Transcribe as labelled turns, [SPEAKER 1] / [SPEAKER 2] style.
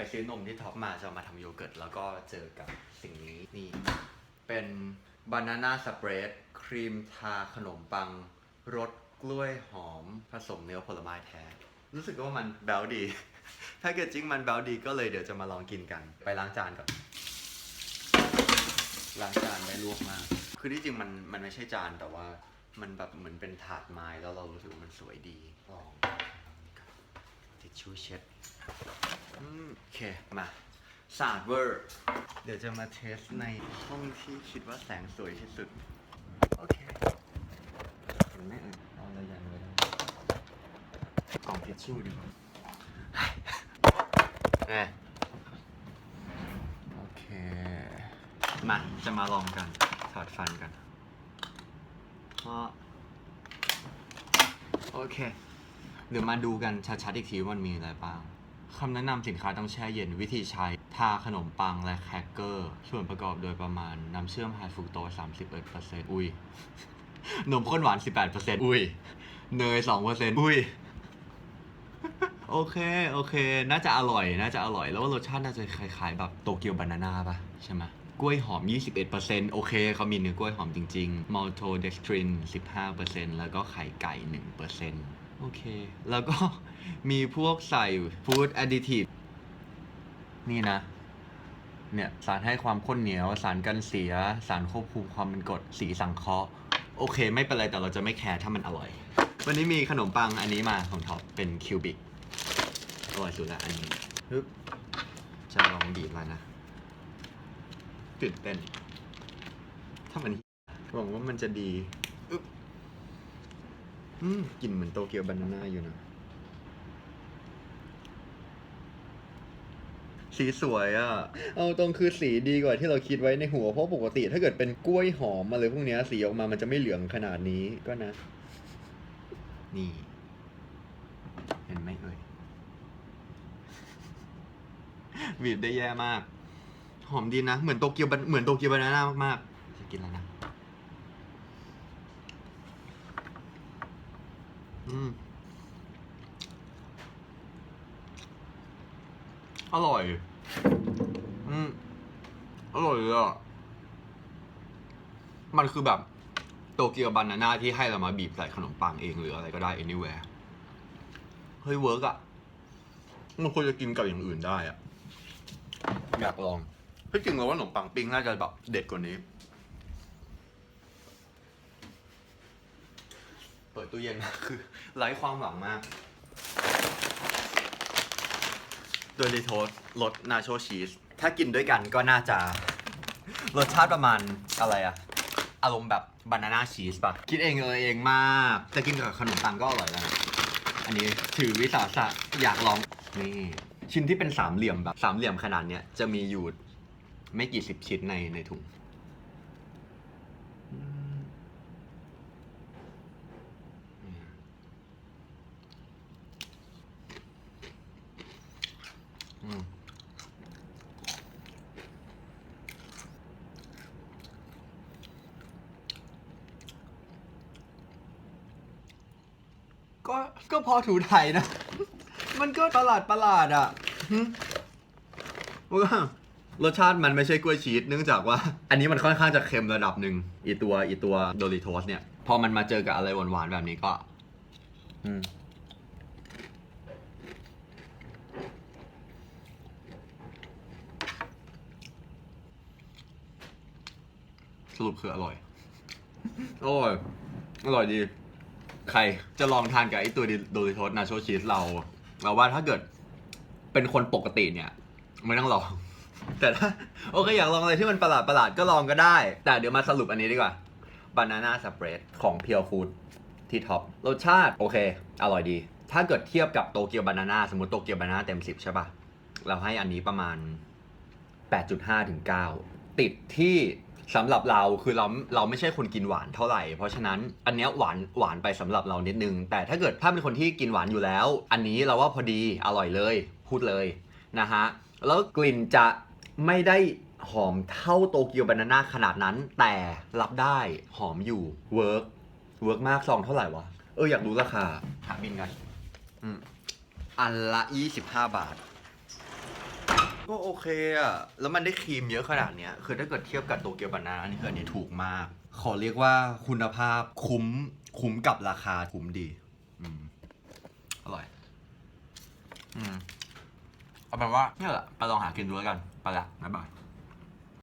[SPEAKER 1] ไปซื้อนมที่ท็อปมาจะเอามาทำโยเกิร์ต แล้วก็เจอกับสิ่งนี้นี่เป็นบานาน่าสเปรดครีมทาขนมปังรสกล้วยหอมผสมเนื้อผลไม้แท้ รู้สึกว่ามันแบลดี ถ้าเกิดจริงมันแบลดีก็เลยเดี๋ยวจะมาลองกินกัน ไปล้างจานก่อน ล้างจานได้ลวกมาก คือที่จริงมันมันไม่ใช่จานแต่ว่ามันแบบเหมือนเป็นถาดไม้แล้วเรารู้สึกว่ามันสวยดี ลองทิชชู่เช็ดอืม เค มาสะอาดเวอร์ เดี๋ยวจะมาเทสในห้องที่คิดว่าแสงสวยที่สุด โอเคเห็นไหมเอ่ยเอาอะไรยันไว้ได้กล่องทิชชู่ดีกว่าแหมโอเค มา จะมาลองกัน ถอดฟันกันเพราะโอเค เดี๋ยวมาดูกันชัดๆอีกทีว่ามันมีอะไรบ้าง คำแนะนำสินค้าต้องแช่เย็นวิธีใช้ ทาขนมปังและแครกเกอร์ ส่วนประกอบโดยประมาณน้ำเชื่อมไฮฟรุกโตส31%อุ้ย นมข้นหวาน 18%อุ้ย เนย 2%อุ้ย โอเค โอเค น่าจะอร่อย น่าจะอร่อย แล้วว่ารสชาติน่าจะคล้ายๆ แบบโตเกียวบานาน่าปะใช่ไหมกล้วยหอม 21%โอเค เขามีเนื้อกล้วยหอมจริงๆ maltodextrin 15%แล้วก็ไข่ไก่ 1% โอเค แล้วก็ มีพวกใส่ food additive นี่นะ เนี่ยสารให้ความข้นเหนียว สารกันเสีย สารควบคุมความเป็นกรดสีสังเคราะห์โอเค ไม่เป็นไร แต่เราจะไม่แคร์ถ้ามันอร่อย วันนี้มีขนมปังอันนี้มาของท็อปเป็นคิวบิกอร่อยสุดละอันนี้ฮึบจะลองบีบแล้วนะตื่นเต้นถ้ามันหวังว่ามันจะดีอึ๊บ อืมกลิ่นเหมือนโตเกียวบานาน่าอยู่นะ สีสวยอะ่ะ เอาตรงคือสีดีกว่าที่เราคิดไว้ในหัว เพราะปกติถ้าเกิดเป็นกล้วยหอมอะไรพวกเนี้ยสีออกมามันจะไม่เหลืองขนาดนี้ก็นะ นี่ เห็นไหมเอ่ยบีบได้แย่มาก หอมดีนะ เหมือนโตเกียวบานเหมือนโตเกียวบานาน่ามากๆจะกินแล้วนะ อืมอร่อย อืม อร่อยเลยอะ มันคือแบบ โตเกียวบานาน่าที่ให้เรามาบีบใส่ขนมปังเองหรืออะไรก็ได้ anywhere เฮ้ยเวิร์กอะ มันควรจะกินกับอย่างอื่นได้อะ อยากลองที่จริงเราว่าขนมปังปิ้งน่าจะแบบเด็ดกว่านี้ ปิดตู้เย็นมาคือไร้ความหวังมากโดยรีโทสรสนาโชชีส ถ้ากินด้วยกันก็น่าจะ รสชาติประมาณอะไรอะอารมณ์แบบบานาน่าชีสป่ะคิดเองเออเองมาก จะกินกับขนมปังก็อร่อยแล้วนะอันนี้ถือวิสาสะอยากลองนี่ชิ้นที่เป็นสามเหลี่ยมแบบสามเหลี่ยมขนาดเนี้ยจะมีอยู่ไม่กี่สิบชิ้นในในถุงอืมอืม ก็ก็พอถูไทยนะ มันก็ประหลาดประหลาดอะหึว่ารสชาติมันไม่ใช่กล้วยชีสเนื่องจากว่า อันนี้มันค่อนข้างจะเค็มระดับหนึ่งอีตัวอีตัวโดริโทสเนี่ย พอมันมาเจอกับอะไรหวานๆแบบนี้ก็ อืม สรุปคืออร่อย อร่อย อร่อยดี ใครจะลองทานกับไอตัวโดริโทสนาโชชีสเรา เราว่าถ้าเกิดเป็นคนปกติเนี่ย ไม่ต้องลอง แต่ถ้าโอเคอยากลองอะไรที่มันประหลาดประหลาดก็ลองก็ได้ แต่เดี๋ยวมาสรุปอันนี้ดีกว่าบานาน่าสเปรดของเพียวฟูดที่ท็อปรสชาติโอเค อร่อยดี ถ้าเกิดเทียบกับโตเกียวบานาน่าสมมติโตเกียวบานาน่าเต็ม 10 ใช่ปะเราให้อันนี้ประมาณ 8.5ถึง9ติดที่ สำหรับเราคือเราเราไม่ใช่คนกินหวานเท่าไหร่ เพราะฉะนั้นอันเนี้ยหวานหวานไปสำหรับเรานิดนึง แต่ถ้าเกิดถ้าเป็นคนที่กินหวานอยู่แล้ว อันนี้เราว่าพอดีอร่อยเลย พูดเลยนะฮะแล้วกลิ่นจะไม่ได้หอมเท่าโตเกียวบานาน่าขนาดนั้น แต่รับได้หอมอยู่เวิร์กเวิร์กมากซองเท่าไหร่วะ เอออยากรู้ราคาหาบินกันอืมอันละ 25 บาท ก็โอเคอะแล้วมันได้ครีมเยอะขนาดเนี้ย คือถ้าเกิดเทียบกับโตเกียวบานาอันนี้คืออันนี้ถูกมาก ขอเรียกว่าคุณภาพคุ้ม คุ้มกับราคาคุ้มดีอืมอร่อย อืมเอาเป็นว่าเนี่ยแหละไปลองหากินดูแล้วกัน ไปละบ๊ายบาย